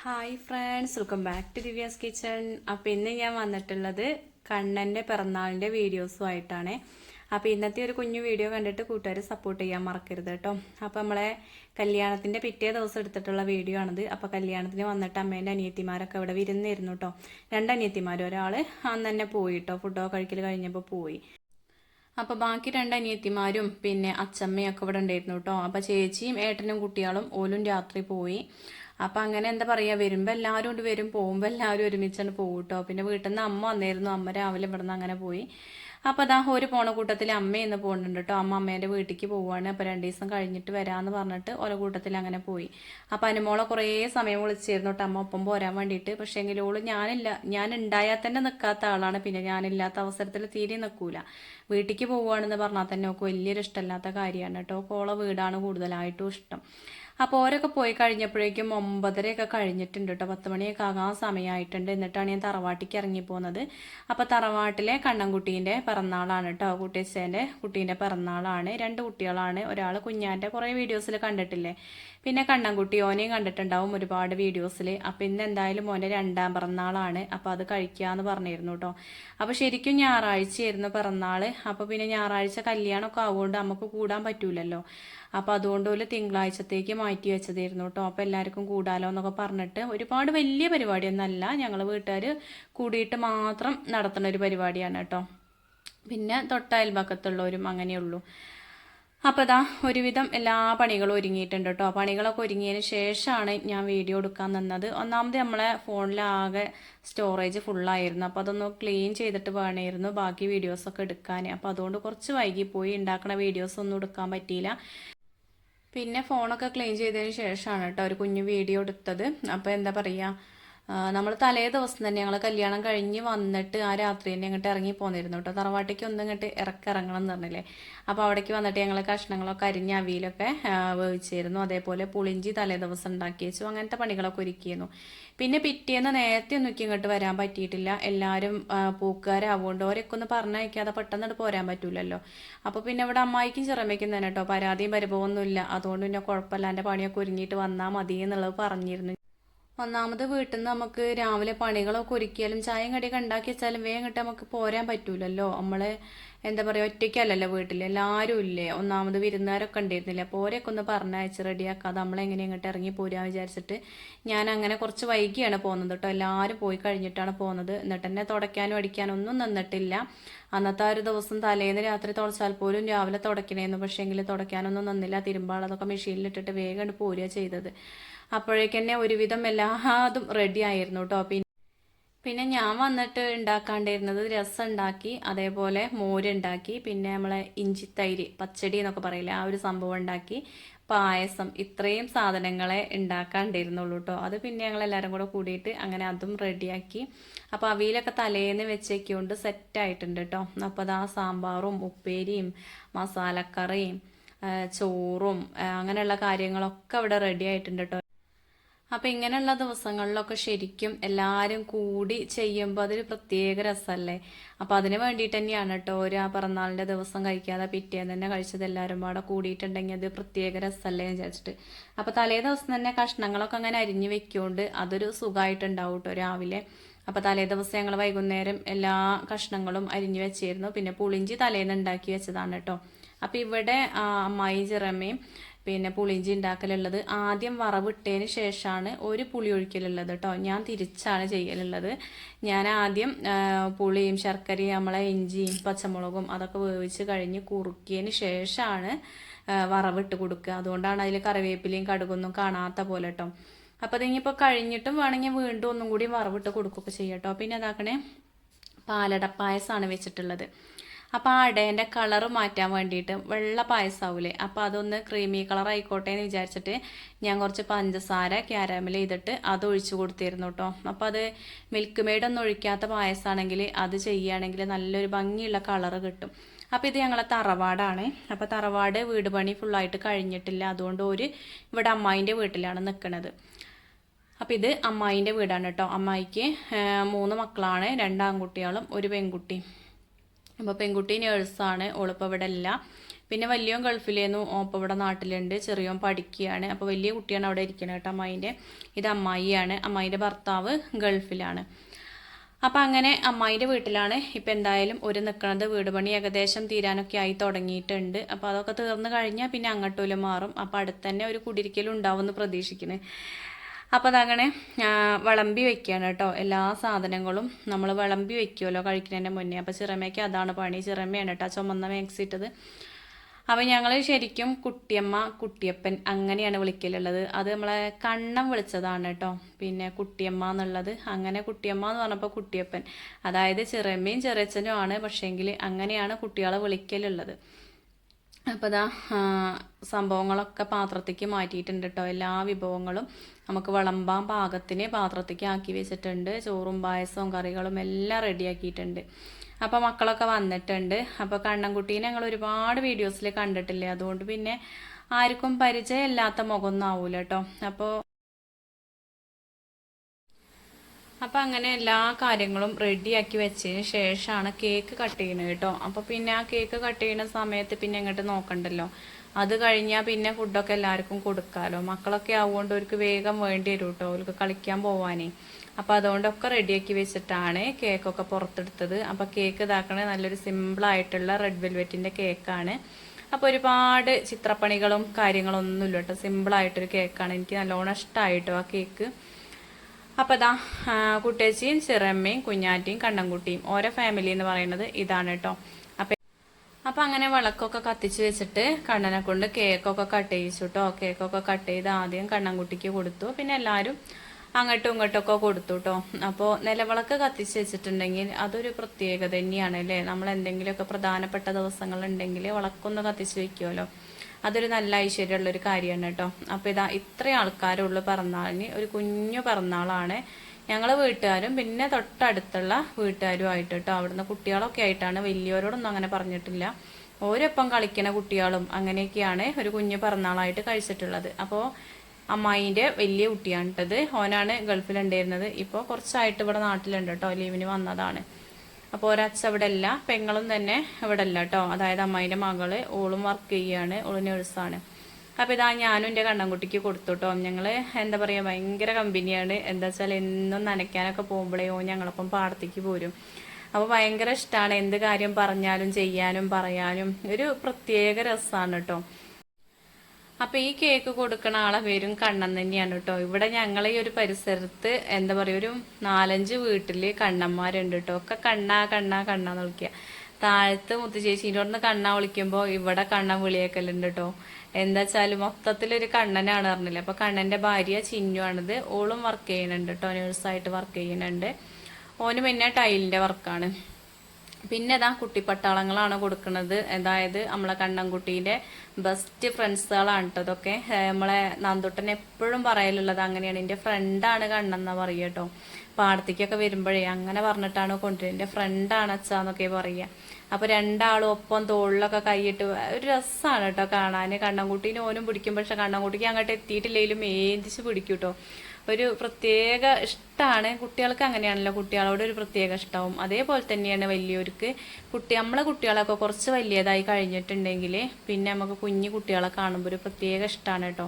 Hi friends welcome back to Divya's kitchen അപ്പോൾ ഇന്ന് ഞാൻ വന്നിട്ടുള്ളത് കണ്ണന്റെ പിറന്നാളിന്റെ വീഡിയോസുമായിട്ടാണ്. അപ്പോൾ ഇന്നത്തെ ഒരു കുഞ്ഞു വീഡിയോ കണ്ടിട്ട് കൂട്ടുകാർ സപ്പോർട്ട് ചെയ്യാൻ മറക്കരുത് കേട്ടോ. അപ്പോൾ നമ്മളെ കല്യാണത്തിന്റെ പിറ്റേ ദിവസം എടുത്തിട്ടുള്ള വീഡിയോ ആണിത്. അപ്പോൾ കല്യാണത്തിന് വന്നിട്ട് അമ്മേന്റെ അനിയത്തിമാരൊക്കെ ഇവിടെ വിരുന്നിരുന്നു കേട്ടോ. രണ്ട് അനിയത്തിമാർ ഒരാൾ അന്ന് തന്നെ പോയി കേട്ടോ. ഫുഡൊക്കെ കഴിക്കൽ കഴിഞ്ഞപ്പോൾ പോയി. അപ്പോൾ ബാക്കി രണ്ട് അനിയത്തിമാരും പിന്നെ അച്ചമ്മയും ഒക്കെ ഇവിടെ ഉണ്ടായിരുന്നു കേട്ടോ. അപ്പോൾ ചേച്ചിയും ഏട്ടനും കുട്ടികളും ഓലും രാത്രി പോയി. അപ്പം അങ്ങനെ എന്താ പറയുക വരുമ്പോൾ എല്ലാവരും കൊണ്ട് വരും. പോകുമ്പോൾ എല്ലാവരും ഒരുമിച്ചാണ് പോകും കേട്ടോ പിന്നെ വീട്ടിൽ നിന്ന് അമ്മ വന്നിരുന്നു. അമ്മ രാവിലെ ഇവിടെ നിന്ന് അങ്ങനെ പോയി. അപ്പോൾ അതാ ഒരു പോണ കൂട്ടത്തിൽ അമ്മ ഇന്ന് പോകുന്നുണ്ട് കേട്ടോ അമ്മ അമ്മേന്റെ വീട്ടിലേക്ക് പോവാണ്. അപ്പോൾ രണ്ട് ദിവസം കഴിഞ്ഞിട്ട് വരാന്ന് പറഞ്ഞിട്ട് ഓരോ കൂട്ടത്തിൽ അങ്ങനെ പോയി. അപ്പോൾ അനുമോളെ കുറേ സമയം വിളിച്ചിരുന്നു കേട്ടോ അമ്മ ഒപ്പം പോരാൻ വേണ്ടിയിട്ട് പക്ഷേ എങ്കിലും ഓൾ ഞാനില്ല ഞാൻ ഉണ്ടായാൽ തന്നെ നിൽക്കാത്ത ആളാണ്. പിന്നെ ഞാനില്ലാത്ത അവസരത്തിൽ തീരെ നിൽക്കൂല വീട്ടിലേക്ക് പോവുകയാണെന്ന് പറഞ്ഞാൽ തന്നെ ഒക്കെ വലിയൊരു ഇഷ്ടമല്ലാത്ത കാര്യമാണ് കേട്ടോ ഓളെ വീടാണ് കൂടുതലായിട്ടും ഇഷ്ടം. അപ്പോൾ ഓരൊക്കെ പോയി കഴിഞ്ഞപ്പോഴേക്കും ഒമ്പതരയൊക്കെ കഴിഞ്ഞിട്ടുണ്ട് കേട്ടോ പത്ത് മണിയൊക്കെ ആകാൻ സമയമായിട്ടുണ്ട് എന്നിട്ടാണ് ഞാൻ തറവാട്ടിക്ക് ഇറങ്ങി പോകുന്നത് അപ്പോൾ തറവാട്ടിലെ കണ്ണൻകുട്ടീന്റെ പിറന്നാളാണ് കേട്ടോ കുട്ടിയച്ചേന്റെ കുട്ടീന്റെ പിറന്നാളാണ്. രണ്ട് കുട്ടികളാണ്. ഒരാൾ കുഞ്ഞാന്റെ കുറേ വീഡിയോസിൽ കണ്ടിട്ടില്ലേ? പിന്നെ കണ്ണൻകുട്ടി ഓനെയും കണ്ടിട്ടുണ്ടാവും ഒരുപാട് വീഡിയോസിൽ അപ്പം ഇന്ന് എന്തായാലും മോന്റെ രണ്ടാം പിറന്നാളാണ്. അപ്പോൾ അത് കഴിക്കുക എന്ന് പറഞ്ഞിരുന്നു കേട്ടോ അപ്പോൾ ശരിക്കും ഞായറാഴ്ചയായിരുന്നു പിറന്നാൾ അപ്പോൾ പിന്നെ ഞായറാഴ്ച കല്യാണമൊക്കെ ആവുകൊണ്ട് നമുക്ക് കൂടാൻ പറ്റൂലല്ലോ. അപ്പോൾ അതുകൊണ്ട് ഒരു തിങ്കളാഴ്ചത്തേക്ക് മാറ്റി വെച്ചതായിരുന്നു കേട്ടോ. അപ്പോൾ എല്ലാവർക്കും കൂടാലോ എന്നൊക്കെ പറഞ്ഞിട്ട് ഒരുപാട് വലിയ പരിപാടിയൊന്നല്ല ഞങ്ങൾ വീട്ടുകാർ കൂടിയിട്ട് മാത്രം നടത്തുന്ന ഒരു പരിപാടിയാണ് കേട്ടോ. പിന്നെ തൊട്ടയൽപക്കത്തുള്ളവരും അങ്ങനെയുള്ളൂ. അപ്പോൾ ഇതാ ഒരുവിധം എല്ലാ പണികളും ഒരുങ്ങിയിട്ടുണ്ട് കേട്ടോ. പണികളൊക്കെ ഒരുങ്ങിയതിന് ശേഷമാണ് ഞാൻ വീഡിയോ എടുക്കാൻ നിന്നത്. ഒന്നാമത് നമ്മളെ ഫോണിലാകെ സ്റ്റോറേജ് ഫുള്ളായിരുന്നു. അപ്പോൾ അതൊന്ന് ക്ലീൻ ചെയ്തിട്ട് വേണമായിരുന്നു ബാക്കി വീഡിയോസൊക്കെ എടുക്കാൻ. അപ്പോൾ അതുകൊണ്ട് കുറച്ച് വൈകിപ്പോയി. ഉണ്ടാക്കുന്ന വീഡിയോസ് ഒന്നും എടുക്കാൻ പറ്റിയില്ല. പിന്നെ ഫോണൊക്കെ ക്ലീൻ ചെയ്തതിന് ശേഷമാണ് കേട്ടോ ഒരു കുഞ്ഞു വീഡിയോ എടുത്തത്. അപ്പോൾ എന്താ പറയുക നമ്മൾ തലേ ദിവസം തന്നെ ഞങ്ങൾ കല്യാണം കഴിഞ്ഞ് വന്നിട്ട് ആ രാത്രി തന്നെ ഇങ്ങോട്ട് ഇറങ്ങി പോന്നിരുന്നു കേട്ടോ തറവാട്ടിക്ക് ഒന്നും ഇങ്ങോട്ട് ഇറക്കിറങ്ങണം എന്ന് പറഞ്ഞില്ലേ. അപ്പോൾ അവിടേക്ക് വന്നിട്ട് ഞങ്ങൾ കഷ്ണങ്ങളൊക്കെ അരിഞ്ഞ് അവിയിലൊക്കെ വേവിച്ചിരുന്നു. അതേപോലെ പുളിഞ്ചി തലേ ദിവസം ഉണ്ടാക്കി വെച്ചു. അങ്ങനത്തെ പണികളൊക്കെ ഒരുക്കിയിരുന്നു. പിന്നെ പിറ്റേന്ന് നേരത്തെ ഒന്നും ഇങ്ങോട്ട് വരാൻ പറ്റിയിട്ടില്ല. എല്ലാവരും പൂക്കാരാവുകൊണ്ട് ഓരൊക്കെ ഒന്ന് പറഞ്ഞയക്കാതെ പെട്ടെന്ന് പോരാൻ പറ്റൂലല്ലോ. അപ്പോൾ പിന്നെ ഇവിടെ അമ്മായിക്കും ചിറമയ്ക്കും തന്നെ കേട്ടോ പരാതിയും പരിഭവമൊന്നുമില്ല അതുകൊണ്ട് പിന്നെ കുഴപ്പമില്ല. എന്റെ പണിയൊക്കെ ഒരുങ്ങിയിട്ട് വന്നാൽ മതി എന്നുള്ളത് പറഞ്ഞിരുന്നു. ഒന്നാമത് വീട്ടിൽ നിന്ന് നമുക്ക് രാവിലെ പണികളൊക്കെ ഒരുക്കിയാലും ചായയും കടിയൊക്കെ ഉണ്ടാക്കി വെച്ചാലും വേഗം കിട്ടാൻ നമുക്ക് പോരാൻ പറ്റൂലല്ലോ. നമ്മൾ എന്താ പറയുക ഒറ്റയ്ക്കല്ലല്ലോ വീട്ടിൽ എല്ലാരും ഇല്ലേ? ഒന്നാമത് വിരുന്നുകാരൊക്കെ ഉണ്ടായിരുന്നില്ല? അപ്പോൾ ഓരെയൊക്കെ ഒന്ന് പറഞ്ഞയച്ച് റെഡിയാക്കാതെ നമ്മളെങ്ങനെ ഇങ്ങോട്ട് ഇറങ്ങി പോരാ വിചാരിച്ചിട്ട് ഞാൻ അങ്ങനെ കുറച്ച് വൈകിയാണ് പോകുന്നത് കേട്ടോ. എല്ലാവരും പോയി കഴിഞ്ഞിട്ടാണ് പോകുന്നത്. എന്നിട്ട് തന്നെ തുടയ്ക്കാനും അടിക്കാനും ഒന്നും നിന്നിട്ടില്ല. അന്നത്തെ ഒരു ദിവസം തലേന്ന് രാത്രി തുടച്ചാൽ പോലും രാവിലെ തുടക്കണേന്ന്. പക്ഷേങ്കിൽ തുടയ്ക്കാനൊന്നും നിന്നില്ല. തിരുമ്പാളതൊക്കെ മെഷീനിലിട്ടിട്ട് വേഗം പോരുക ചെയ്തത്. അപ്പോഴേക്കന്നെ ഒരുവിധം എല്ലാതും റെഡി ആയിരുന്നു കേട്ടോ പിന്നെ പിന്നെ ഞാൻ വന്നിട്ട് ഉണ്ടാക്കാണ്ടിരുന്നത് രസം ഉണ്ടാക്കി അതേപോലെ മോരുണ്ടാക്കി പിന്നെ നമ്മളെ ഇഞ്ചിത്തൈര് പച്ചടി എന്നൊക്കെ പറയില്ലേ ആ ഒരു സംഭവം ഉണ്ടാക്കി പായസം ഇത്രയും സാധനങ്ങളെ ഉണ്ടാക്കാണ്ടിരുന്നുള്ളൂ കേട്ടോ അത് പിന്നെ ഞങ്ങൾ എല്ലാവരും കൂടെ കൂടിയിട്ട് അങ്ങനെ അതും റെഡിയാക്കി അപ്പോൾ അവിയിലൊക്കെ തലേന്ന് വെച്ചേക്കൊണ്ട് സെറ്റായിട്ടുണ്ട് കേട്ടോ അപ്പോൾ അത് ആ സാമ്പാറും ഉപ്പേരിയും മസാലക്കറിയും ചോറും അങ്ങനെയുള്ള കാര്യങ്ങളൊക്കെ ഇവിടെ റെഡി ആയിട്ടുണ്ട് കേട്ടോ അപ്പോൾ ഇങ്ങനെയുള്ള ദിവസങ്ങളിലൊക്കെ ശരിക്കും എല്ലാവരും കൂടി ചെയ്യുമ്പോൾ അതൊരു പ്രത്യേക രസമല്ലേ അപ്പോൾ അതിന് വേണ്ടിയിട്ട് തന്നെയാണ് കേട്ടോ ഒരു ആ പിറന്നാളിന്റെ ദിവസം കഴിക്കാതെ പിറ്റേന്ന് തന്നെ കഴിച്ചത് എല്ലാവരും പാടെ കൂടിയിട്ടുണ്ടെങ്കിൽ അത് പ്രത്യേക രസമല്ലേ വിചാരിച്ചിട്ട്. അപ്പോൾ തലേ ദിവസം തന്നെ കഷ്ണങ്ങളൊക്കെ അങ്ങനെ അരിഞ്ഞു വെക്കുകൊണ്ട് അതൊരു സുഖമായിട്ടുണ്ടാവും കേട്ടോ രാവിലെ. അപ്പോൾ തലേ ദിവസം ഞങ്ങൾ വൈകുന്നേരം എല്ലാ കഷ്ണങ്ങളും അരിഞ്ഞു വെച്ചിരുന്നു. പിന്നെ പുളിഞ്ചി തലേന്ന് ഉണ്ടാക്കി വെച്ചതാണ് കേട്ടോ അപ്പോൾ ഇവിടെ അമ്മായി ചിറമ്മയും പിന്നെ പുളിഞ്ചി ഉണ്ടാക്കലുള്ളത്. ആദ്യം വറവിട്ടതിന് ശേഷമാണ് ഒരു പുളി ഒഴിക്കലുള്ളത് കേട്ടോ ഞാൻ തിരിച്ചാണ് ചെയ്യലുള്ളത്. ഞാൻ ആദ്യം പുളിയും ശർക്കരയും നമ്മളെ ഇഞ്ചിയും പച്ചമുളകും അതൊക്കെ വേവിച്ച് കഴിഞ്ഞ് കുറുക്കിയതിന് ശേഷമാണ് വറവിട്ട് കൊടുക്കുക. അതുകൊണ്ടാണ് അതിൽ കറിവേപ്പിലയും കടുകൊന്നും കാണാത്ത പോലെ കേട്ടോ അപ്പോൾ അതിനിപ്പോൾ കഴിഞ്ഞിട്ടും വേണമെങ്കിൽ വീണ്ടും ഒന്നും കൂടി വറവിട്ട് കൊടുക്കുകയൊക്കെ ചെയ്യട്ടോ പിന്നെ അതാക്കണേ പാലട പായസമാണ് വെച്ചിട്ടുള്ളത്. അപ്പോൾ ആ അടേന്റെ കളർ മാറ്റാൻ വേണ്ടിയിട്ട് വെള്ള പായസമാവില്ലേ അപ്പോൾ അതൊന്ന് ക്രീമി കളർ ആയിക്കോട്ടെ എന്ന് വിചാരിച്ചിട്ട് ഞാൻ കുറച്ച് പഞ്ചസാര ക്യാരമൽ ചെയ്തിട്ട് അത് ഒഴിച്ചു കൊടുത്തിരുന്നു കേട്ടോ അപ്പോൾ അത് മിൽക്ക് മെയ്ഡൊന്നും ഒഴിക്കാത്ത പായസമാണെങ്കിൽ അത് ചെയ്യുകയാണെങ്കിൽ നല്ലൊരു ഭംഗിയുള്ള കളർ കിട്ടും. അപ്പോൾ ഇത് ഞങ്ങളെ തറവാടാണ്. അപ്പോൾ തറവാട് വീട് പണി ഫുള്ളായിട്ട് കഴിഞ്ഞിട്ടില്ല. അതുകൊണ്ട് ഒരു ഇവിടെ അമ്മായിന്റെ വീട്ടിലാണ് നിൽക്കുന്നത് അപ്പം ഇത് അമ്മായിന്റെ വീടാണ് കേട്ടോ അമ്മായിക്ക് മൂന്ന് മക്കളാണ്. രണ്ട് ആൺകുട്ടികളും ഒരു പെൺകുട്ടി അപ്പോൾ പെൺകുട്ടി നേഴ്സാണ് ഓളിപ്പോൾ ഇവിടെ ഇല്ല പിന്നെ വലിയോൻ ഗൾഫിലേന്നു ഓപ്പം ഇവിടെ നാട്ടിലുണ്ട് ചെറിയോൻ പഠിക്കുകയാണ് അപ്പോൾ വലിയ കുട്ടിയാണ് അവിടെ ഇരിക്കുന്നത് കേട്ടോ അമ്മായിന്റെ. ഇത് അമ്മായിയാണ്. അമ്മായിന്റെ ഭർത്താവ് ഗൾഫിലാണ്. അപ്പം അങ്ങനെ അമ്മായിന്റെ വീട്ടിലാണ് ഇപ്പം എന്തായാലും ഒരു നിൽക്കുന്നത് വീട് പണി ഏകദേശം തീരാനൊക്കെ ആയി തുടങ്ങിയിട്ടുണ്ട്. അപ്പോൾ അതൊക്കെ തീർന്നു കഴിഞ്ഞാൽ പിന്നെ അങ്ങോട്ടും മാറും. അപ്പോൾ അടുത്ത് തന്നെ ഒരു കുടിരിക്കലും ഉണ്ടാവുമെന്ന് പ്രതീക്ഷിക്കുന്നത് അപ്പോൾ അതങ്ങനെ വിളമ്പി വെക്കുകയാണ് കേട്ടോ. എല്ലാ സാധനങ്ങളും നമ്മൾ വിളമ്പി വെക്കുമല്ലോ കഴിക്കുന്നതിന്റെ മുന്നേ. അപ്പോൾ ചിറമയ്ക്ക് അതാണ് പണി. ചിറമയാണ് കേട്ടോ ചുമന്ന മാക്സ് ഇട്ടത്. അപ്പോൾ ഞങ്ങൾ ശരിക്കും കുട്ടിയമ്മ കുട്ടിയപ്പൻ അങ്ങനെയാണ് വിളിക്കലുള്ളത്. അത് നമ്മളെ കണ്ണം വിളിച്ചതാണ് കേട്ടോ. പിന്നെ കുട്ടിയമ്മ എന്നുള്ളത്. അങ്ങനെ കുട്ടിയമ്മ എന്ന് പറഞ്ഞപ്പോൾ കുട്ടിയപ്പൻ. അതായത് ചിറമ്മയും ചെറിയച്ഛനും ആണ് പക്ഷേങ്കിൽ അങ്ങനെയാണ് കുട്ടികളെ വിളിക്കലുള്ളത്. അപ്പോൾ ഇതാ സംഭവങ്ങളൊക്കെ പാത്രത്തേക്ക് മാറ്റിയിട്ടുണ്ട് കേട്ടോ എല്ലാ വിഭവങ്ങളും നമുക്ക് വിളമ്പാൻ പാകത്തിന് പാത്രത്തേക്ക് ആക്കി വെച്ചിട്ടുണ്ട്. ചോറും പായസവും കറികളും എല്ലാം റെഡിയാക്കിയിട്ടുണ്ട്. അപ്പോൾ മക്കളൊക്കെ വന്നിട്ടുണ്ട്. അപ്പോൾ കണ്ണൻകുട്ടീനെ ഞങ്ങൾ ഒരുപാട് വീഡിയോസിൽ കണ്ടിട്ടില്ലേ? അതുകൊണ്ട് പിന്നെ ആർക്കും പരിചയമില്ലാത്ത മുഖമൊന്നും ആവൂല കേട്ടോ അപ്പോൾ അപ്പം അങ്ങനെ എല്ലാ കാര്യങ്ങളും റെഡിയാക്കി വെച്ചതിന് ശേഷമാണ് കേക്ക് കട്ട് ചെയ്യുന്നത് കേട്ടോ. അപ്പോൾ പിന്നെ ആ കേക്ക് കട്ട് ചെയ്യുന്ന സമയത്ത് പിന്നെ ഇങ്ങോട്ട് നോക്കണ്ടല്ലോ. അത് കഴിഞ്ഞാൽ പിന്നെ ഫുഡൊക്കെ എല്ലാവർക്കും കൊടുക്കാമല്ലോ മക്കളൊക്കെ ആവുകൊണ്ട് അവർക്ക് വേഗം വേണ്ടി വരും കേട്ടോ അവർക്ക് കളിക്കാൻ പോവാനേ. അപ്പോൾ അതുകൊണ്ടൊക്കെ റെഡിയാക്കി വെച്ചിട്ടാണ് കേക്കൊക്കെ പുറത്തെടുത്തത്. അപ്പോൾ കേക്ക് ഇതാക്കണത് നല്ലൊരു സിമ്പിളായിട്ടുള്ള റെഡ് വെൽവെറ്റിന്റെ കേക്കാണ് അപ്പോൾ ഒരുപാട് ചിത്രപ്പണികളും കാര്യങ്ങളൊന്നുമില്ല കേട്ടോ. സിമ്പിളായിട്ടൊരു കേക്കാണ് എനിക്ക് നല്ലോണം ഇഷ്ടമായിട്ടോ ആ കേക്ക് അപ്പോൾ ഇതാ കുട്ടേച്ചിയും ചിറമ്മയും കുഞ്ഞാറ്റിയും കണ്ണൻകുട്ടിയും ഓരോ ഫാമിലി എന്ന് പറയുന്നത് ഇതാണ് കേട്ടോ അപ്പം അപ്പം അങ്ങനെ വിളക്കൊക്കെ കത്തിച്ച് വെച്ചിട്ട് കണ്ണനെ കൊണ്ട് കേക്കൊക്കെ കട്ട് ചെയ്യിച്ചു കേട്ടോ കേക്കൊക്കെ കട്ട് ചെയ്ത് ആദ്യം കണ്ണൻകുട്ടിക്ക് കൊടുത്തു. പിന്നെ എല്ലാവരും അങ്ങോട്ടും ഇങ്ങോട്ടൊക്കെ കൊടുത്തു കേട്ടോ അപ്പോൾ നിലവിളക്ക് കത്തിച്ച് വെച്ചിട്ടുണ്ടെങ്കിൽ അതൊരു പ്രത്യേകത തന്നെയാണ് അല്ലേ? നമ്മൾ എന്തെങ്കിലുമൊക്കെ പ്രധാനപ്പെട്ട ദിവസങ്ങളുണ്ടെങ്കിൽ വിളക്കൊന്ന് കത്തിച്ച് വെക്കുമല്ലോ അതൊരു നല്ല ഐശ്വര്യമുള്ള ഒരു കാര്യമാണ് കേട്ടോ. അപ്പോൾ ഇതാ ഇത്ര ആൾക്കാരുള്ള പിറന്നാളിന്. ഒരു കുഞ്ഞു പിറന്നാളാണ് ഞങ്ങൾ വീട്ടുകാരും പിന്നെ തൊട്ടടുത്തുള്ള വീട്ടുകാരും ആയിട്ട് കേട്ടോ. അവിടുന്ന് കുട്ടികളൊക്കെ ആയിട്ടാണ് വലിയവരോടൊന്നും അങ്ങനെ പറഞ്ഞിട്ടില്ല. ഓരൊപ്പം കളിക്കുന്ന കുട്ടികളും അങ്ങനെയൊക്കെയാണ് ഒരു കുഞ്ഞു പിറന്നാളായിട്ട് കഴിച്ചിട്ടുള്ളത്. അപ്പോൾ അമ്മായിന്റെ വലിയ കുട്ടിയാണ് കേട്ടത്. ഓനാണ് ഗൾഫിലുണ്ടായിരുന്നത്. ഇപ്പോൾ കുറച്ചായിട്ട് ഇവിടെ നാട്ടിലുണ്ട് കേട്ടോ. ലീവിന് വന്നതാണ്. അപ്പോൾ ഒരച്ഛ ഇവിടെ അല്ല പെങ്ങളും തന്നെ ഇവിടെ അല്ല കേട്ടോ അതായത് അമ്മയുടെ മകൾ ഓളും വർക്ക് ചെയ്യാണ് ഓൾ നേഴ്സാണ് അപ്പോൾ ഇതാ ഞാനും എന്റെ കണ്ണൻകുട്ടിക്ക് കൊടുത്തു കേട്ടോ ഞങ്ങൾ എന്താ പറയുക ഭയങ്കര കമ്പനിയാണ് എന്താ വെച്ചാൽ എന്നും നനയ്ക്കാനൊക്കെ പോകുമ്പോഴേ ഞങ്ങളപ്പം ഞങ്ങളൊപ്പം പാടത്തേക്ക് പോരും. അപ്പോൾ ഭയങ്കര ഇഷ്ടമാണ് എന്ത് കാര്യം പറഞ്ഞാലും ചെയ്യാനും പറയാനും. ഒരു പ്രത്യേക രസമാണ് കേട്ടോ അപ്പൊ ഈ കേക്ക് കൊടുക്കണ ആളെ പേരും കണ്ണൻ തന്നെയാണ് കേട്ടോ. ഇവിടെ ഞങ്ങളെ ഈ ഒരു പരിസരത്ത് എന്താ പറയുക ഒരു നാലഞ്ച് വീട്ടിൽ കണ്ണന്മാരുണ്ട് കേട്ടോ. ഒക്കെ കണ്ണാ കണ്ണാ എന്ന് വിളിക്കുക താഴത്ത് മുത്തുചേച്ചീന്റെ നിന്ന് കണ്ണാ വിളിക്കുമ്പോൾ ഇവിടെ കണ്ണൻ വിളിയേക്കലുണ്ട് കേട്ടോ. എന്താ വെച്ചാൽ മൊത്തത്തിലൊരു കണ്ണനാണ് പറഞ്ഞില്ലേ. അപ്പൊ കണ്ണന്റെ ഭാര്യ ചിന്നുവാണിത് ഓളും വർക്ക് ചെയ്യുന്നുണ്ട് കേട്ടോ. നേഴ്സായിട്ട് വർക്ക് ചെയ്യുന്നുണ്ട്. ഓന് പിന്നെ ടൈലിന്റെ വർക്കാണ് പിന്നെ ഇതാ കുട്ടിപ്പട്ടാളങ്ങളാണ് കൊടുക്കുന്നത്. അതായത് നമ്മളെ കണ്ണൻകുട്ടീന്റെ ബെസ്റ്റ് ഫ്രണ്ട്സുകളാണ് കേട്ടോ ഇതൊക്കെ. നമ്മളെ നന്ദുട്ടൻ എപ്പോഴും പറയലുള്ളത് അങ്ങനെയാണ്. എന്റെ ഫ്രണ്ടാണ് കണ്ണെന്നാ പറയുക കേട്ടോ പാടത്തേക്കൊക്കെ വരുമ്പോഴേ അങ്ങനെ പറഞ്ഞിട്ടാണ് കൊണ്ടുവരുന്നത് എന്റെ ഫ്രണ്ടാണ് അച്ഛാന്നൊക്കെ പറയുക. അപ്പോൾ രണ്ടാളും ഒപ്പം തോളിലൊക്കെ കൈയിട്ട് ഒരു രസമാണ് കേട്ടോ കാണാൻ. കണ്ണൻകുട്ടീനെ ഓനും പിടിക്കും. പക്ഷെ കണ്ണൻകുട്ടിക്ക് അങ്ങോട്ട് എത്തിയിട്ടില്ലെങ്കിലും ഏന്തിച്ച് പിടിക്കും കേട്ടോ ഒരു പ്രത്യേക ഇഷ്ടമാണ് കുട്ടികൾക്ക് അങ്ങനെയാണല്ലോ. കുട്ടികളോട് ഒരു പ്രത്യേക ഇഷ്ടവും. അതേപോലെ തന്നെയാണ് വലിയവർക്ക്. കുട്ടി നമ്മളെ കുട്ടികളൊക്കെ കുറച്ച് വലിയതായി കഴിഞ്ഞിട്ടുണ്ടെങ്കിൽ പിന്നെ നമുക്ക് കുഞ്ഞു കുട്ടികളെ കാണുമ്പോൾ ഒരു പ്രത്യേക ഇഷ്ടമാണ് കേട്ടോ.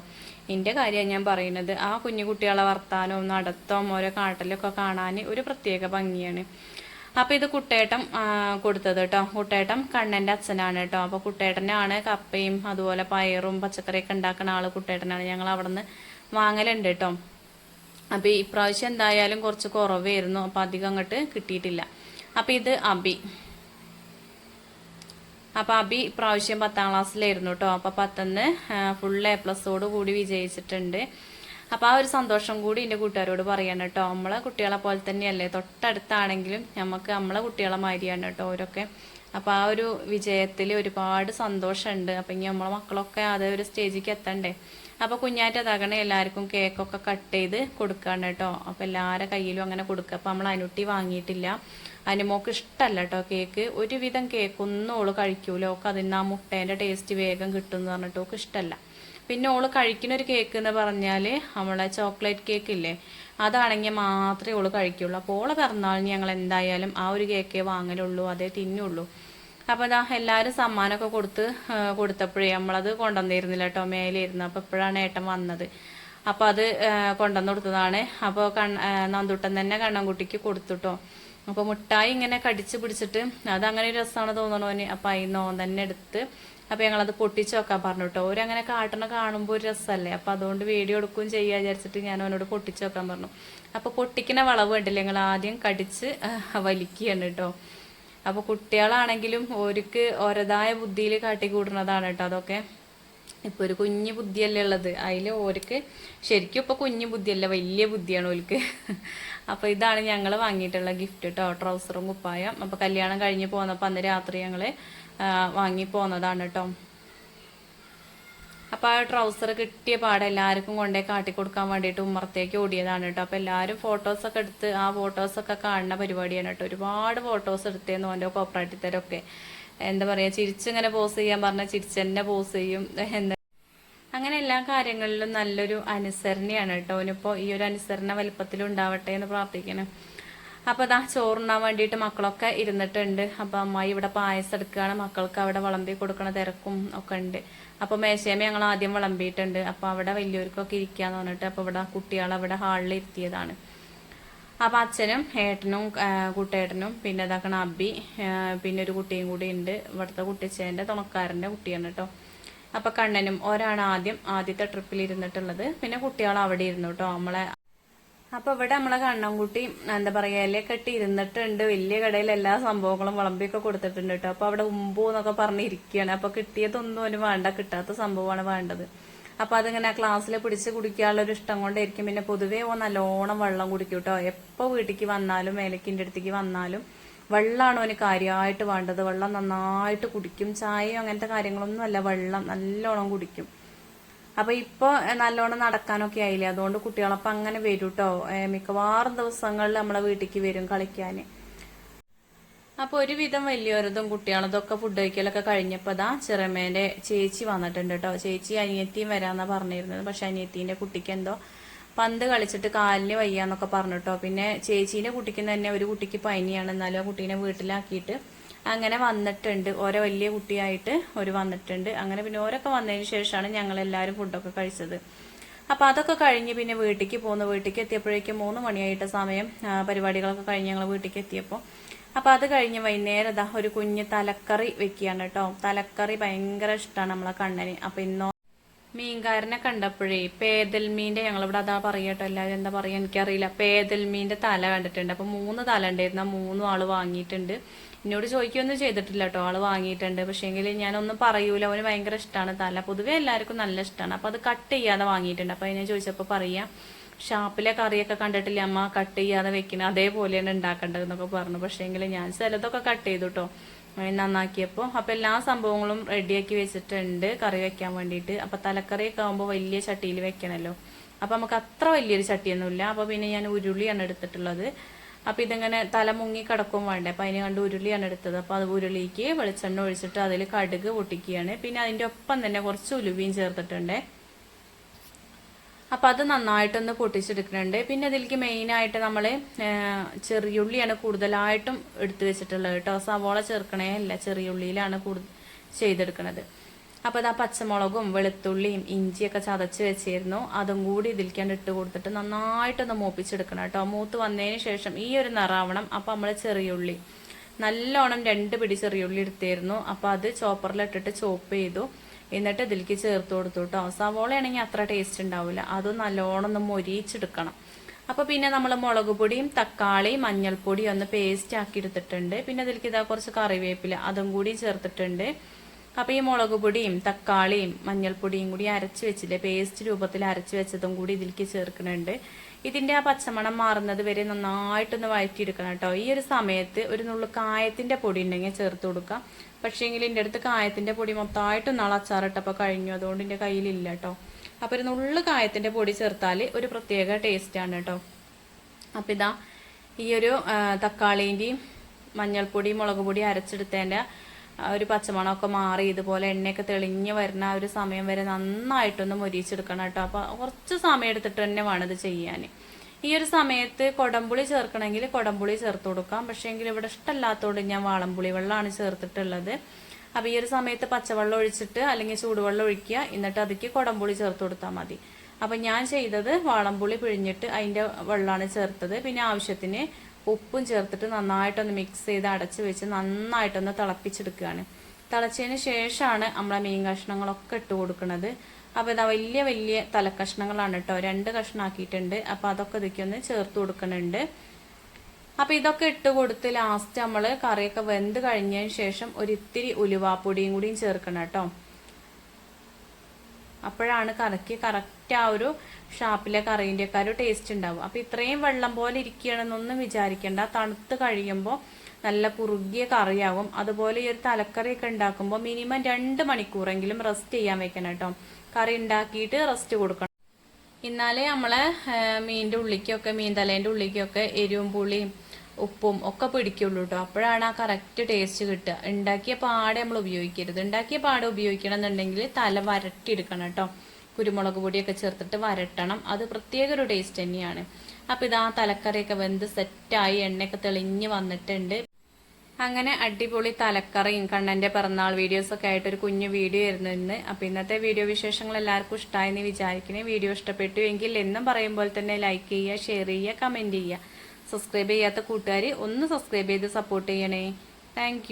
എന്റെ കാര്യമാണ് ഞാൻ പറയുന്നത്. ആ കുഞ്ഞു കുട്ടികളെ വർത്താനവും നടത്തവും ഓരോ കാട്ടലൊക്കെ കാണാൻ ഒരു പ്രത്യേക ഭംഗിയാണ്. അപ്പോൾ ഇത് കുട്ടേട്ടം കൊടുത്തത് കേട്ടോ. കുട്ടേട്ടം കണ്ണന്റെ അച്ഛനാണ് കേട്ടോ. അപ്പോൾ കുട്ടേട്ടനാണ് കപ്പയും അതുപോലെ പയറും പച്ചക്കറിയൊക്കെ ഉണ്ടാക്കുന്ന ആൾ കുട്ടേട്ടനാണ്. ഞങ്ങൾ അവിടെ നിന്ന് വാങ്ങലുണ്ട് കേട്ടോ. അപ്പോൾ ഇപ്രാവശ്യം എന്തായാലും കുറച്ച് കുറവായിരുന്നു. അപ്പോൾ അധികം അങ്ങോട്ട് കിട്ടിയിട്ടില്ല. അപ്പോൾ ഇത് അബി. അപ്പോൾ അബി ഇപ്രാവശ്യം പത്താം ക്ലാസ്സിലായിരുന്നു കേട്ടോ അപ്പോൾ പത്തന്ന് ഫുൾ എ പ്ലസോട് കൂടി വിജയിച്ചിട്ടുണ്ട്. അപ്പോൾ ആ ഒരു സന്തോഷം കൂടി എന്റെ കൂട്ടുകാരോട് പറയാണ് കേട്ടോ നമ്മളെ കുട്ടികളെ പോലെ തന്നെയല്ലേ? തൊട്ടടുത്താണെങ്കിലും നമുക്ക് നമ്മളെ കുട്ടികളെ മാതിരിയാണ് കേട്ടോ ഓരൊക്കെ. അപ്പോൾ ആ ഒരു വിജയത്തിൽ ഒരുപാട് സന്തോഷമുണ്ട് അപ്പം ഇനി നമ്മളെ മക്കളൊക്കെ അതേ ഒരു സ്റ്റേജിലേക്ക് എത്തണ്ടേ? അപ്പോൾ കുഞ്ഞാറ്റതാകണേ എല്ലാവർക്കും കേക്കൊക്കെ കട്ട് ചെയ്ത് കൊടുക്കാണ് കേട്ടോ. അപ്പോൾ എല്ലാവരുടെ കയ്യിലും അങ്ങനെ കൊടുക്കുക അപ്പോൾ നമ്മൾ അനുട്ടി വാങ്ങിയിട്ടില്ല. അനുമോക്ക് ഇഷ്ടമല്ല കേട്ടോ കേക്ക്. ഒരുവിധം കേക്കൊന്നും ഓൾ കഴിക്കൂല. ഓക്ക് അതിന് ആ മുട്ടേന്റെ ടേസ്റ്റ് വേഗം കിട്ടും എന്ന് പറഞ്ഞിട്ട് ഓക്ക് ഇഷ്ടമല്ല പിന്നെ ഓൾ കഴിക്കുന്ന ഒരു കേക്ക് എന്ന് പറഞ്ഞാൽ നമ്മളെ ചോക്ലേറ്റ് കേക്ക് ഇല്ലേ? അതാണെങ്കിൽ മാത്രമേ ഓൾ കഴിക്കുള്ളൂ. അപ്പോൾ ഓളെ പിറന്നാളിന് ഞങ്ങൾ എന്തായാലും ആ ഒരു കേക്കേ വാങ്ങലുള്ളൂ. അതേ തിന്നുള്ളൂ. അപ്പോൾ ഇതാ എല്ലാവരും സമ്മാനമൊക്കെ കൊടുത്ത് കൊടുത്തപ്പോഴേ നമ്മളത് കൊണ്ടുവന്നിരുന്നില്ല കേട്ടോ മേലിരുന്നു. അപ്പോൾ ഇപ്പോഴാണ് ഏട്ടൻ വന്നത്. അപ്പോൾ അത് കൊണ്ടുവന്ന് കൊടുത്തതാണ്. അപ്പോൾ കണ്ണ നന്ദുട്ടൻ തന്നെ കണ്ണൻകുട്ടിക്ക് കൊടുത്തുട്ടോ അപ്പോൾ മുട്ടായി ഇങ്ങനെ കടിച്ച് പിടിച്ചിട്ട് അത് അങ്ങനെ ഒരു രസമാണ് തോന്നണോന് അപ്പോൾ അതിൽ നോൻ തന്നെ എടുത്ത് അപ്പോൾ ഞങ്ങളത് പൊട്ടിച്ച് വെക്കാൻ പറഞ്ഞു കേട്ടോ ഓരങ്ങനെ കാട്ടണ കാണുമ്പോൾ ഒരു രസമല്ലേ അപ്പോൾ അതുകൊണ്ട് വീഡിയോ എടുക്കുകയും ചെയ്യുക വിചാരിച്ചിട്ട് ഞാൻ അവനോട് പൊട്ടിച്ച് വെക്കാൻ പറഞ്ഞു. അപ്പോൾ പൊട്ടിക്കുന്ന വളവ് കണ്ടില്ലേ? ഞങ്ങൾ ആദ്യം കടിച്ച് വലിക്കുകയാണ് കേട്ടോ അപ്പോൾ കുട്ടികളാണെങ്കിലും ഓർക്ക് ഓരതായ ബുദ്ധിയിൽ കാട്ടിക്കൂടുന്നതാണ് കേട്ടോ അതൊക്കെ. ഇപ്പൊ ഒരു കുഞ്ഞു ബുദ്ധിയല്ലേ ഉള്ളത്. അതിൽ ഓർക്ക് ശരിക്കും ഇപ്പൊ കുഞ്ഞു ബുദ്ധിയല്ല വലിയ ബുദ്ധിയാണ് ഓർക്ക് അപ്പോൾ ഇതാണ് ഞങ്ങൾ വാങ്ങിയിട്ടുള്ള ഗിഫ്റ്റ് കേട്ടോ ട്രൗസറും കുപ്പായം. അപ്പോൾ കല്യാണം കഴിഞ്ഞ് പോന്നപ്പോ അന്ന് രാത്രി ഞങ്ങൾ വാങ്ങി പോന്നതാണ് കേട്ടോ അപ്പൊ ആ ട്രൗസർ കിട്ടിയ പാടെ എല്ലാവർക്കും കൊണ്ടേ കാട്ടി കൊടുക്കാൻ വേണ്ടിയിട്ട് ഉമ്മറത്തേക്ക് ഓടിയതാണ് കേട്ടോ. അപ്പൊ എല്ലാവരും ഫോട്ടോസ് ഒക്കെ എടുത്ത് ആ ഫോട്ടോസ് ഒക്കെ കാണുന്ന പരിപാടിയാണ് കേട്ടോ. ഒരുപാട് ഫോട്ടോസ് എടുത്തേന്ന് ഓന്റെ കോപ്പറേറ്റീവരൊക്കെ എന്താ പറയാ ചിരിച്ചിങ്ങനെ പോസ് ചെയ്യാൻ പറഞ്ഞ ചിരിച്ചെന്നെ പോസ് ചെയ്യും. എന്താ അങ്ങനെ എല്ലാ കാര്യങ്ങളിലും നല്ലൊരു അനുസരണയാണ് കേട്ടോ. അവനിപ്പോ ഈ ഒരു അനുസരണ വലിപ്പത്തിൽ ഉണ്ടാവട്ടെ എന്ന് പ്രാർത്ഥിക്കണം അപ്പൊ അതാ ചോറുണ്ണാൻ വേണ്ടിയിട്ട് മക്കളൊക്കെ ഇരുന്നിട്ടുണ്ട്. അപ്പൊ അമ്മായി ഇവിടെ പായസം എടുക്കുകയാണ്. മക്കൾക്ക് അവിടെ വിളമ്പി കൊടുക്കണ തിരക്കും ഒക്കെ ഉണ്ട്. അപ്പൊ മേശേമ ഞങ്ങൾ ആദ്യം വിളമ്പിയിട്ടുണ്ട്. അപ്പൊ അവിടെ വലിയവർക്കൊക്കെ ഇരിക്കാന്ന് പറഞ്ഞിട്ട് അപ്പൊ ഇവിടെ കുട്ടികൾ അവിടെ ഹാളിൽ ഇരുത്തിയതാണ്. അപ്പൊ അച്ഛനും ഏട്ടനും കുട്ടേട്ടനും പിന്നെ ഇതാക്കണ അബി പിന്നെ ഒരു കുട്ടിയും കൂടി ഉണ്ട്. ഇവിടുത്തെ കുട്ടിച്ചേന്റെ തുണക്കാരന്റെ കുട്ടിയാണ് കേട്ടോ. അപ്പൊ കണ്ണനും ഒരാണ് ആദ്യം ആദ്യത്തെ ട്രിപ്പിൽ ഇരുന്നിട്ടുള്ളത്. പിന്നെ കുട്ടികൾ അവിടെ ഇരുന്നു കേട്ടോ. നമ്മളെ അപ്പൊ ഇവിടെ നമ്മളെ കണ്ണൻകുട്ടി എന്താ പറയാ ഇല കെട്ടി ഇരുന്നിട്ടുണ്ട് വലിയ കടയിൽ എല്ലാ സംഭവങ്ങളും വിളമ്പിയൊക്കെ കൊടുത്തിട്ടുണ്ട് കേട്ടോ. അപ്പൊ അവിടെ ഉമ്പോ എന്നൊക്കെ പറഞ്ഞ് ഇരിക്കുകയാണ് അപ്പൊ കിട്ടിയതൊന്നും അവന് വേണ്ട. കിട്ടാത്ത സംഭവമാണ് വേണ്ടത്. അപ്പൊ അതിങ്ങനെ ആ ക്ലാസ്സിൽ പിടിച്ച് കുടിക്കാനുള്ള ഒരു ഇഷ്ടം കൊണ്ടായിരിക്കും. പിന്നെ പൊതുവേ ഓ നല്ലോണം വെള്ളം കുടിക്കും കേട്ടോ. എപ്പോ വീട്ടിലേക്ക് വന്നാലും മേലക്കിന്റെ അടുത്തേക്ക് വന്നാലും വെള്ളമാണ് അവന് കാര്യമായിട്ട് വേണ്ടത്. വെള്ളം നന്നായിട്ട് കുടിക്കും. ചായയോ അങ്ങനത്തെ കാര്യങ്ങളൊന്നും അല്ല വെള്ളം നല്ലോണം കുടിക്കും. അപ്പൊ ഇപ്പൊ നല്ലോണം നടക്കാനൊക്കെ ആയില്ലേ? അതുകൊണ്ട് കുട്ടികളപ്പ അങ്ങനെ വരും കേട്ടോ മിക്കവാറും ദിവസങ്ങളിൽ നമ്മളെ വീട്ടിലേക്ക് വരും കളിക്കാന്. അപ്പൊ ഒരുവിധം വലിയവരതും കുട്ടികളതൊക്കെ ഫുഡ് കഴിക്കലൊക്കെ കഴിഞ്ഞപ്പോൾ ചെറുമേന്റെ ചേച്ചി വന്നിട്ടുണ്ട് കേട്ടോ ചേച്ചി അനിയത്തിയും വരാന്നാ പറഞ്ഞിരുന്നത്. പക്ഷെ അനിയത്തിന്റെ കുട്ടിക്ക് എന്തോ പന്ത് കളിച്ചിട്ട് കാലിന് വയ്യാന്നൊക്കെ പറഞ്ഞിട്ടോ. പിന്നെ ചേച്ചീന്റെ കുട്ടിക്ക് തന്നെ ഒരു കുട്ടിക്ക് പനിയാണ്. എന്നാലും ആ കുട്ടീനെ വീട്ടിലാക്കിയിട്ട് അങ്ങനെ വന്നിട്ടുണ്ട്. ഓരോ വലിയ കുട്ടിയായിട്ട് ഒരു വന്നിട്ടുണ്ട്. അങ്ങനെ പിന്നെ ഓരൊക്കെ വന്നതിന് ശേഷമാണ് ഞങ്ങൾ എല്ലാവരും ഫുഡൊക്കെ കഴിച്ചത്. അപ്പോൾ അതൊക്കെ കഴിഞ്ഞ് പിന്നെ വീട്ടിലേക്ക് പോന്നു. വീട്ടിലേക്ക് എത്തിയപ്പോഴേക്കും മൂന്ന് മണിയായിട്ട് സമയം പരിപാടികളൊക്കെ കഴിഞ്ഞ് ഞങ്ങൾ വീട്ടിലേക്ക് എത്തിയപ്പോൾ അപ്പം അത് കഴിഞ്ഞ് വൈകുന്നേരം ഇതാ ഒരു കുഞ്ഞ് തലക്കറി വെക്കുകയാണ് കേട്ടോ. തലക്കറി ഭയങ്കര ഇഷ്ടമാണ് നമ്മളെ കണ്ണന്. അപ്പം ഇന്നോ മീൻകാരനെ കണ്ടപ്പോഴേ പേതൽ മീന്റെ ഞങ്ങളിവിടെ അതാ പറയട്ടോ എല്ലാവരും എന്താ പറയുക എനിക്കറിയില്ല. പേതൽ മീന്റെ തല കണ്ടിട്ടുണ്ട്. അപ്പോൾ മൂന്ന് തല ഉണ്ടായിരുന്നു. മൂന്നും ആൾ വാങ്ങിയിട്ടുണ്ട്. എന്നോട് ചോദിക്കുകയൊന്നും ചെയ്തിട്ടില്ല കേട്ടോ. ആൾ വാങ്ങിയിട്ടുണ്ട്. പക്ഷേങ്കിൽ ഞാനൊന്നും പറയൂല. അവന് ഭയങ്കര ഇഷ്ടമാണ് തല. പൊതുവെ എല്ലാവർക്കും നല്ല ഇഷ്ടമാണ് അപ്പൊ അത് കട്ട് ചെയ്യാതെ വാങ്ങിയിട്ടുണ്ട്. അപ്പൊ അതിനെ ചോദിച്ചപ്പോ പറയാ ഷാപ്പിലെ കറിയൊക്കെ കണ്ടിട്ടില്ല അമ്മ? കട്ട് ചെയ്യാതെ വെക്കുന്നത് അതേപോലെയാണ് ഉണ്ടാക്കേണ്ടത് എന്നൊക്കെ പറഞ്ഞു. പക്ഷേങ്കിൽ ഞാൻ ചിലതൊക്കെ കട്ട് ചെയ്തു കേട്ടോ നന്നാക്കിയപ്പോൾ അപ്പൊ എല്ലാ സംഭവങ്ങളും റെഡിയാക്കി വെച്ചിട്ടുണ്ട് കറി വെക്കാൻ വേണ്ടിയിട്ട്. അപ്പൊ തലക്കറിയൊക്കെ ആകുമ്പോൾ വലിയ ചട്ടിയിൽ വെക്കണല്ലോ. അപ്പൊ നമുക്ക് അത്ര വലിയൊരു ചട്ടിയൊന്നുമില്ല. അപ്പൊ പിന്നെ ഞാൻ ഉരുളിയാണ് എടുത്തിട്ടുള്ളത്. അപ്പൊ ഇതിങ്ങനെ തല മുങ്ങി കിടക്കും വേണ്ടേ. അപ്പൊ അതിന് കണ്ട് ഉരുളിയാണ് എടുത്തത്. അപ്പൊ അത് ഉരുളിക്ക് വെളിച്ചെണ്ണ ഒഴിച്ചിട്ട് അതിൽ കടുക് പൊട്ടിക്കുകയാണ്. പിന്നെ അതിന്റെ ഒപ്പം തന്നെ കുറച്ച് ഉലുവയും ചേർത്തിട്ടുണ്ട്. അപ്പൊ അത് നന്നായിട്ടൊന്ന് പൊട്ടിച്ചെടുക്കുന്നുണ്ട്. പിന്നെ ഇതിലേക്ക് മെയിനായിട്ട് നമ്മൾ ചെറിയുള്ളിയാണ് കൂടുതലായിട്ടും എടുത്തു വെച്ചിട്ടുള്ളത് കേട്ടോ. സവോള ചേർക്കണേ അല്ല ചെറിയുള്ളിയിലാണ് കൂടുതൽ ചെയ്തെടുക്കണത്. അപ്പൊ ആ പച്ചമുളകും വെളുത്തുള്ളിയും ഇഞ്ചിയൊക്കെ ചതച്ച് വെച്ചിരുന്നു. അതും കൂടി ഇതിൽക്കാണ്ട് ഇട്ട് കൊടുത്തിട്ട് നന്നായിട്ടൊന്ന് മൂപ്പിച്ചെടുക്കണം കേട്ടോ. മൂത്ത് വന്നതിന് ശേഷം ഈ ഒരു നിറാവണം. അപ്പൊ നമ്മൾ ചെറിയുള്ളി. നല്ലോണം രണ്ട് പിടി ചെറിയുള്ളി എടുത്തിരുന്നു. അപ്പോൾ അത് ചോപ്പറിലിട്ടിട്ട് ചോപ്പ് ചെയ്തു എന്നിട്ട് ഇതിലേക്ക് ചേർത്ത് കൊടുത്തു കേട്ടോ. സവോളയാണെങ്കിൽ അത്ര ടേസ്റ്റ് ഉണ്ടാവില്ല അതും നല്ലോണം ഒന്ന് മൊരിയിച്ചെടുക്കണം. അപ്പോൾ പിന്നെ നമ്മൾ മുളക് പൊടിയും തക്കാളിയും മഞ്ഞൾപ്പൊടിയും ഒന്ന് പേസ്റ്റ് ആക്കി എടുത്തിട്ടുണ്ട്. പിന്നെ ഇതിലേക്ക് ഇതാ കുറച്ച് കറിവേപ്പില അതും കൂടി ചേർത്തിട്ടുണ്ട്. അപ്പൊ ഈ മുളക് പൊടിയും തക്കാളിയും മഞ്ഞൾപ്പൊടിയും കൂടി അരച്ച് വെച്ചില്ലേ? പേസ്റ്റ് രൂപത്തിൽ അരച്ച് വെച്ചതും കൂടി ഇതിലേക്ക് ചേർക്കുന്നുണ്ട്. ഇതിന്റെ ആ പച്ചമണം മാറുന്നത് വരെ നന്നായിട്ടൊന്ന് വഴറ്റിയെടുക്കണം കേട്ടോ. ഈ ഒരു സമയത്ത് ഒരു നുള്ളു കായത്തിന്റെ പൊടി ഉണ്ടെങ്കിൽ ചേർത്ത് കൊടുക്കാം. പക്ഷേങ്കിൽ എന്റെ അടുത്ത് കായത്തിന്റെ പൊടി മൊത്തമായിട്ട് നാളെ അച്ചാറിട്ടപ്പോൾ കഴിഞ്ഞു. അതുകൊണ്ട് എന്റെ കയ്യിലില്ല കേട്ടോ. അപ്പൊ ഒരു നുള്ളു കായത്തിന്റെ പൊടി ചേർത്താൽ ഒരു പ്രത്യേക ടേസ്റ്റ് ആണ് കേട്ടോ. അപ്പൊ ഇതാ ഈ ഒരു ആ, മഞ്ഞൾപ്പൊടി മുളക് പൊടി അരച്ചെടുത്തതിന്റെ ആ ഒരു പച്ചമണമൊക്കെ മാറി ഇതുപോലെ എണ്ണയൊക്കെ തെളിഞ്ഞ് വരുന്ന ആ ഒരു സമയം വരെ നന്നായിട്ടൊന്ന് മുരിച്ചെടുക്കണം കേട്ടോ. അപ്പൊ കുറച്ച് സമയം എടുത്തിട്ട് തന്നെ വേണം ഇത് ചെയ്യാൻ. ഈ ഒരു സമയത്ത് കൊടംപുളി ചേർക്കണമെങ്കിൽ കൊടംപുളി ചേർത്ത് കൊടുക്കാം. പക്ഷേ എങ്കിൽ ഇവിടെ ഇഷ്ടമല്ലാത്തതുകൊണ്ട് ഞാൻ വാളംപുളി വെള്ളമാണ് ചേർത്തിട്ടുള്ളത്. അപ്പോൾ ഈ ഒരു സമയത്ത് പച്ചവെള്ളം ഒഴിച്ചിട്ട് അല്ലെങ്കിൽ ചൂടുവെള്ളം ഒഴിക്കുക. എന്നിട്ട് അതിക്ക് കൊടംപുളി ചേർത്ത് കൊടുത്താൽ മതി. അപ്പം ഞാൻ ചെയ്തത് വാളംപുളി പിഴിഞ്ഞിട്ട് അതിന്റെ വെള്ളമാണ് ചേർത്തത്. പിന്നെ ആവശ്യത്തിന് ഉപ്പും ചേർത്തിട്ട് നന്നായിട്ടൊന്ന് മിക്സ് ചെയ്ത് അടച്ച് വെച്ച് നന്നായിട്ടൊന്ന് തിളപ്പിച്ചെടുക്കുകയാണ്. തിളച്ചതിന് ശേഷമാണ് നമ്മളെ മീൻ കഷ്ണങ്ങളൊക്കെ ഇട്ട് കൊടുക്കുന്നത്. അപ്പോൾ ഇതാ വലിയ വലിയ തലക്കഷ്ണങ്ങളാണ് കേട്ടോ. രണ്ട് കഷ്ണമാക്കിയിട്ടുണ്ട് അപ്പോൾ അതൊക്കെ ഇതൊക്കെ ഒന്ന് ചേർത്ത് കൊടുക്കുന്നുണ്ട്. അപ്പോൾ ഇതൊക്കെ ഇട്ട് കൊടുത്ത് ലാസ്റ്റ് നമ്മൾ കറിയൊക്കെ വെന്ത് കഴിഞ്ഞതിന് ശേഷം ഒരിത്തിരി ഉലുവാപ്പൊടിയും കൂടിയും ചേർക്കണം കേട്ടോ. അപ്പോഴാണ് കറക്കി കറക്റ്റ് ആ ഒരു ഷാപ്പിലെ കറീന്റെ ഒക്കെ ഒരു ടേസ്റ്റ് ഉണ്ടാവും അപ്പോൾ ഇത്രയും വെള്ളം പോലെ ഇരിക്കണമെന്നൊന്നും വിചാരിക്കേണ്ട. തണുത്ത് കഴിയുമ്പോൾ നല്ല കുറുകിയ കറിയാകും. അതുപോലെ ഈ ഒരു തലക്കറിയൊക്കെ ഉണ്ടാക്കുമ്പോൾ മിനിമം രണ്ട് മണിക്കൂറെങ്കിലും റെസ്റ്റ് ചെയ്യാൻ വെക്കണം കേട്ടോ. കറി ഉണ്ടാക്കിയിട്ട് റെസ്റ്റ് കൊടുക്കണം. എന്നാലേ നമ്മളെ മീനിന്റെ ഉള്ളിക്കൊക്കെ മീൻ തലേന്റെ ഉള്ളിക്കൊക്കെ എരിവും പുളിയും ഉപ്പും ഒക്കെ പിടിക്കുള്ളൂ കേട്ടോ അപ്പോഴാണ് ആ കറക്റ്റ് ടേസ്റ്റ് കിട്ടുക. ഉണ്ടാക്കിയ പാടെ നമ്മൾ ഉപയോഗിക്കരുത്. ഉണ്ടാക്കിയ പാടെ ഉപയോഗിക്കണം എന്നുണ്ടെങ്കിൽ തല വരട്ടിയെടുക്കണം കേട്ടോ കുരുമുളക് പൊടിയൊക്കെ ചേർത്തിട്ട് വരട്ടണം. അത് പ്രത്യേക ഒരു ടേസ്റ്റ് തന്നെയാണ്. അപ്പം ഇതാ തലക്കറിയൊക്കെ വെന്ത് സെറ്റായി എണ്ണയൊക്കെ തെളിഞ്ഞ് വന്നിട്ടുണ്ട്. അങ്ങനെ അടിപൊളി തലക്കറിയും കണ്ണന്റെ പിറന്നാൾ വീഡിയോസൊക്കെ ആയിട്ട് ഒരു കുഞ്ഞു വീഡിയോ ആയിരുന്നു ഇന്ന്. അപ്പം ഇന്നത്തെ വീഡിയോ വിശേഷങ്ങൾ എല്ലാവർക്കും ഇഷ്ടമായെന്ന് വിചാരിക്കണേ വീഡിയോ ഇഷ്ടപ്പെട്ടു എങ്കിൽ എന്നും പറയുമ്പോൾ തന്നെ ലൈക്ക് ചെയ്യുക ഷെയർ ചെയ്യുക കമന്റ് ചെയ്യുക. സബ്സ്ക്രൈബ് ചെയ്യാത്ത കൂട്ടുകാർ ഒന്ന് സബ്സ്ക്രൈബ് ചെയ്ത് സപ്പോർട്ട് ചെയ്യണേ. താങ്ക്